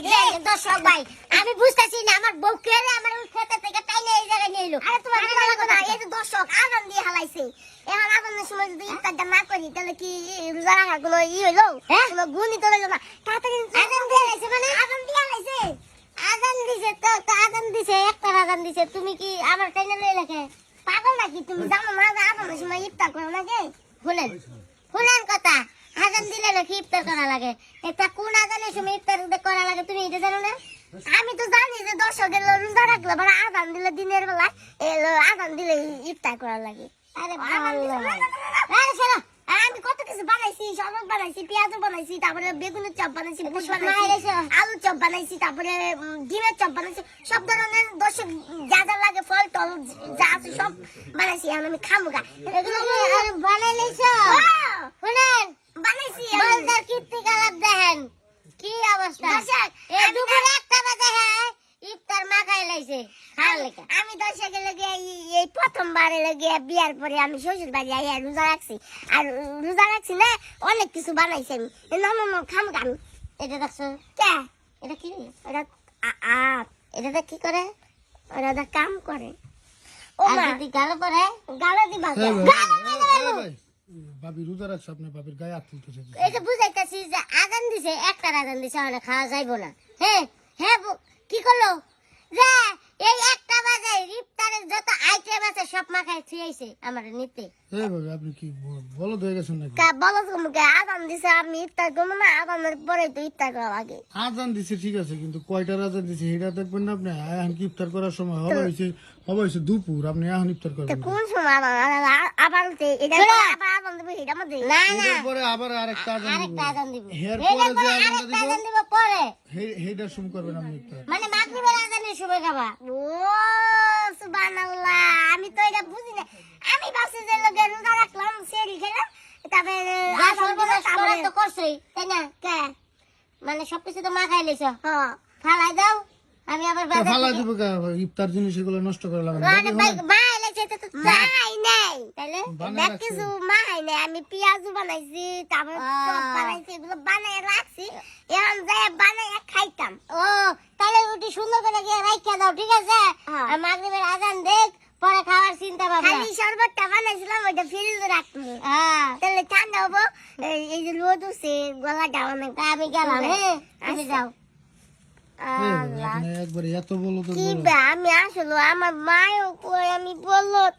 ভাই আমি বুঝতেছি না আমার বউ কে আমার খেতে থেকে টাইনে এই জায়গায় নিয়ে এলো। আরে তোমার লাগো না এই যে দর্শক আগান দিয়ে হালাইছে। এখন আগানের সময় যদি ইফতারটা না করি তাহলে কি রোজা রাখার কোনো ই হইল? কোনো গুণই তো হইল না। তাড়াতাড়ি আগান দিয়ে হালাইছে মানে? আগান দিয়ে হালাইছে। আগান দিছে তো আগান দিছে একটা আগান দিছে। তুমি কি আমার টাইনে লই রাখে পাগল নাকি তুমি? জানো না যে আগানের সময় ইফতার করো নাকি? শুনেন। শুনেন কথা। আজান দিলে নাকি ইফতার করা লাগে? এটা কোন আজানের সময় ইফতার করা লাগে তুমি এটা জানো না? আমি তো জানি যে দর্শকের রোজা রাখলে মানে আজান দিলে দিনের বেলা এলো আজান দিলে ইফতার করা লাগে। আরে ভালো। আরে শোনো আমি কত কিছু বানাইছি শরবত বানাইছি পেঁয়াজও বানাইছি তারপরে বেগুনের চপ বানাইছি বুট বানাইছি আলুর চপ বানাইছি তারপরে ডিমের চপ বানাইছি সব ধরনের দর্শক যা যা লাগে ফল টল যা আছে সব বানাইছি আমি খামু গা এগুলো বানাই শুনেন বানাইছি বলদার কীর্তি কালাপ দেখেন। কি অবস্থা? এই দুপুরে একটা বাজে হ্যাঁ ইফতার মাখাই লাইছে। খাওয়ার লেগে। আমি দর্শকের লগে এই- এই প্রথমবার লগে বিয়ার পরে আমি শ্বশুর বাড়ি আইয়া রোজা রাখছি। আর রোজা রাখছি না অনেক কিছু বানাইছি আমি। না খাম আমি এটা দেখছ? কে? এটা কি? এটা আ- আ কি করে? ওরা কাম করে। ও মা। যদি গালো পরে? গালো দিবা? হ্যাঁ গালো। ভাবি রোজা রাখছে, আপনার ভাবির গায়ে হাত তুলতেছে এই যে বুঝাইতেছি যে আজান দিছে, একটা আগান দিছে অনেক খাওয়া যাইবো না। হ্যাঁ হ্যাঁ কি করল? যে এই একটা বাজে ইফতারের যত আইটেম আছে সব মাখায় আমার নিতে। এই ভাবি আপনি কি বলদ হয়ে গেছেন নাকি? কা বলো তোমাকে আজান দিছে আমি ইফতার করব না আজানের পরে তো ইফতার করা লাগে। আজান দিছে ঠিক আছে কিন্তু কয়টার আজান দিছে এটা দেখবেন না আপনি? এখন কি ইফতার করার সময়? হবে হয়েছে হবে হয়েছে দুপুর আপনি এখন ইফতার করবেন কোন সময় আবার আবার- আবার এটা আবার আজান দেবে এটা মধ্যে? না না। পরে আবার আরেকটা আজান দিব। আরেকটা আজান দিব হের এটার পরে যে পরে। আজান দিব করবেন আপনি ইফতার। মানে ও সুবহানাল্লাহ আমি তো এটা বুঝি না। আমি ভাবছি যে রোজা রাখলাম সেরি খেলাম তো করছই তাই না? কে? মানে সবকিছু তো মা খাই লেছো। হ্যাঁ ফালাই দাও আমি আবার বাজার ফালা দিব কে? ইফতার জিনিস এগুলো নষ্ট করে লাগবে মানে ভাই তো নাই। কিছু মা নাই আমি পেঁয়াজও বানাইছি তারপরে বানাইছি এগুলো বানাই রাখছি। এখন বানাই খাইতাম ও তাহলে ওটি সুন্দর করে গিয়ে রাইখা দাও ঠিক আছে আর মাগরিবের আজান দেখ পরে খাওয়ার চিন্তা ভাবনা খালি শরবতটা বানাইছিলাম ওইটা ফ্রিজে রাখব হ্যাঁ তাহলে ঠান্ডা হব এই- এই যে রোদ উঠছে গলাটা অনেক আমি গেলাম হ্যাঁ? যাও তো কি বলো। বে আমি আসলে আমার মায়ও কই আমি বলত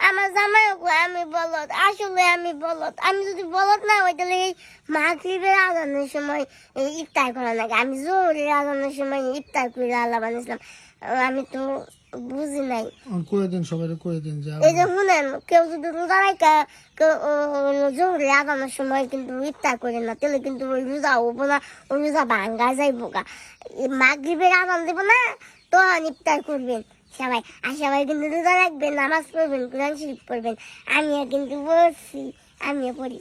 আমার জামাইও কই আমি বলত আসলে আমি বলত আমি যদি বলত না হই তাহলে এই মাগরিবের আজানের সময় এই ইফতার করা লাগে। আমি জোরের আজানের সময় ইফতার করে আল্লাহ বানিয়েছিলাম। আমি তো বুঝি নাই। কয়ে দিন সবাই কয়ে দিন যে এই যে শুনেন কেউ যদি রোজা রাখা জোরে আদানোর সময় কিন্তু ইফতার করে না তাহলে কিন্তু ওই রোজা হব না ওই রোজা ভাঙ্গা যাইবো গা। মাগরিবের আদান দেবো না তখন ইফতার করবেন। সবাই আর সবাই কিন্তু রোজা রাখবেন নামাজ পড়বেন কোরআন শরীফ পড়বেন। আমিও কিন্তু বলছি আমিও পড়ি।